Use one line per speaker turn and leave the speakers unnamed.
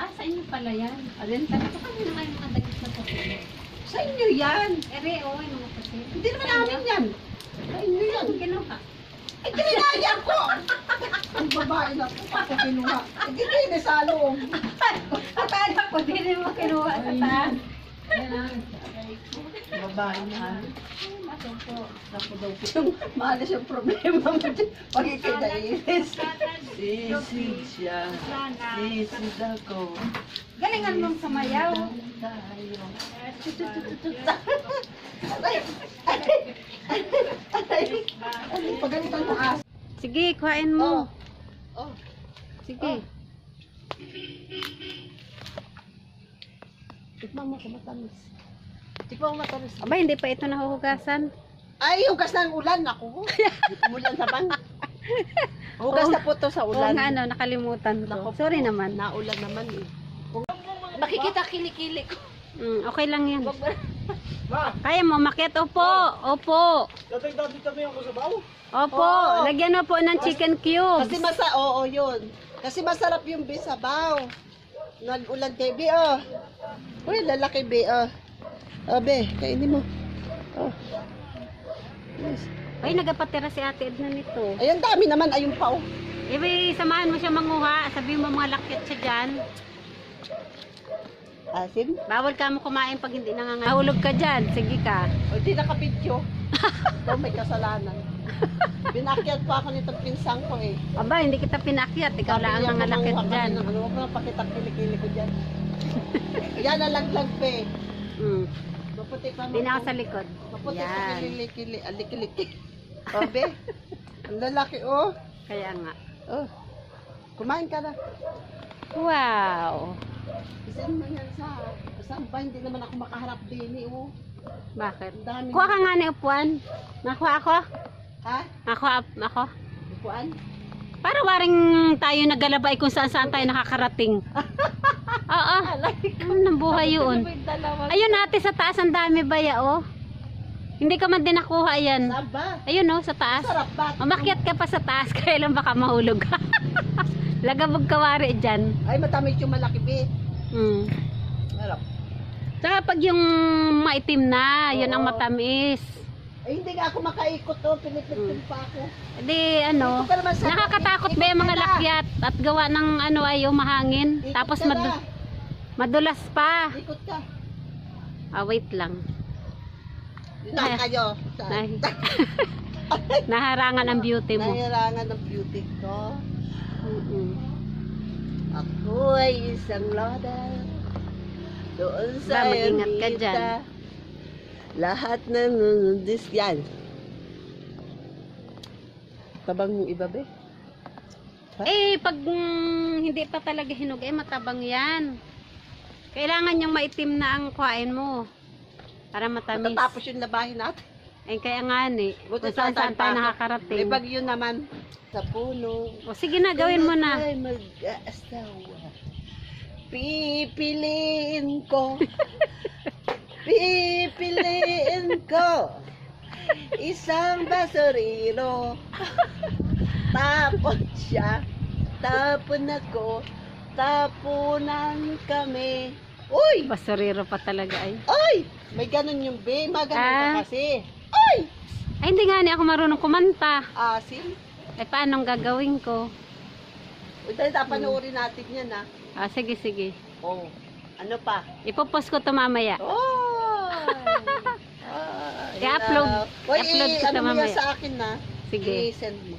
Ah, sa inyo pala yan. Alin talaga kanina nga yung mga dagit na puti.
Sa inyo yan.
Ere, oo, yung mga puti.
Hindi naman namin yan. Sa inyo yan.
Kinuha?
Ay, kinaya ko! Ang babae na po, ako kinuha. Hindi kayo sa loob.
Akala ko, di rin mo kinuha sa taas.
Babae na.
Matupo.
Ako daw po. Yung maalis yung problema mo dyan. Pag ikinainis.
Sisig siya. Sisig ako.
Galingan mong sumayaw.
Tayo.
Pagalitan mo as.
Sige, kuhain mo.
Oh. Oh.
Sige.
Tikman mo kung matamis. Tikman mo matamis.
Aba, hindi pa ito nahuhugasan.
Ay, hugas ng ulan. Ako. Umulan naman. Hugas
Oo.
na po to sa
Oo
ulan.
nga, ano, nakalimutan
Nako
ko. Sorry naman.
Naulan naman eh. Kung makikita kilikili ko.
Mm, okay lang yan.
Mo-
Kaya mo, makit. Opo, opo.
Dati-dati kami ako sa bawo.
Opo,
Oo.
lagyan mo po ng chicken cubes.
Kasi masa, oo, yun. Kasi masarap yung bisabaw. Nag-ulan kay Bi, oh. Uy, lalaki Bi, oh. Bi, kainin mo. Oh. Yes.
Ay, nagapatira si Ate Edna nito.
Ayun, dami naman. Ayun pa, oh.
Ibi, samahan mo siya manguha. Sabihin mo mga lakyat siya dyan.
Asin?
Bawal ka mo kumain pag hindi nangangahulog ka dyan. Sige ka.
O, di nakapidyo. Ikaw may kasalanan. Binakyat pa ako nitong pinsang ko, eh.
Aba, hindi kita pinakyat. Ikaw lang ang
Sabi
lakyat
manguha ka
dyan.
Ano, huwag mo pakita kilikili ko dyan. Yan, nalaglag, Bi.
Mm.
Maputi pa
Hindi na ako sa likod.
Maputi sa
Yan.
kilikili. Alikiliki. Oh, Bi. Ang lalaki, oh.
Kaya nga.
Oh. Kumain ka na.
Wow.
Kasi mo yan sa... Saan ba? Hindi naman ako makaharap din, eh, oh.
Bakit?
Ang dami.
Kuha ka nga ni upuan. Nakuha ako?
Ha?
Nakuha ako?
Upuan?
Para waring tayo nagalabay kung saan saan tayo nakakarating. Oo. Ano nang buhay yun? Ayun ate sa taas ang dami ba ya oh? Hindi ka man din nakuha yan. Ayun oh, sa taas. Umakyat ka pa sa taas, kaya lang baka mahulog ka. Lagabog kawari dyan.
Ay, matamis yung malaki, Bi.
Hmm.
Sarap.
Tsaka pag yung maitim na, yun ang matamis.
Eh, hindi nga ako makaikot, oh. Pinipitin
Hmm.
pa ako.
Di ano,
Ikot ka naman sa-
nakakatakot ba yung
ikot
mga
ka na.
lakyat at gawa ng ano ay mahangin.
Ikot
Tapos
ka
madu-
na.
madulas pa.
Ikot ka.
Ah, wait lang.
Na
Ay.
kayo.
Naharangan ang beauty mo.
Nahirangan ng beauty ko.
Mm-mm.
Ako ay isang loda. Doon sa
Ba, mag-ingat ka
ermita.
dyan.
Lahat na nunundis yan. Tabang yung iba, be?
Eh, pag mm, hindi pa talaga hinog, eh, matabang yan. Kailangan yung maitim na ang kuhain mo. Para matamis.
Matatapos yung labahin natin.
Eh, kaya nga ni.
Buti
Kung saan saan tayo nakakarating.
May bagyo naman. Sa puno.
O, sige na, gawin mo na.
Ay, mag-asawa. Pipiliin ko. Pipiliin ko. Isang basuriro. Tapon siya. Tapon ako. Tapunan kami. Uy!
Basurero pa talaga ay.
Ay! May ganun yung be. Maganon
Ah.
ka kasi. Ay!
Ay, hindi nga ni ako marunong kumanta.
Asin.
Eh, paano gagawin ko?
Uy, dahil panoorin natin yan ah.
Ah, sige, sige.
Oh. Ano pa?
Ipopost ko to mamaya.
Oh!
I-upload. I-upload
i-
kita
ano
mamaya.
sa akin na?
Sige.
I-send mo.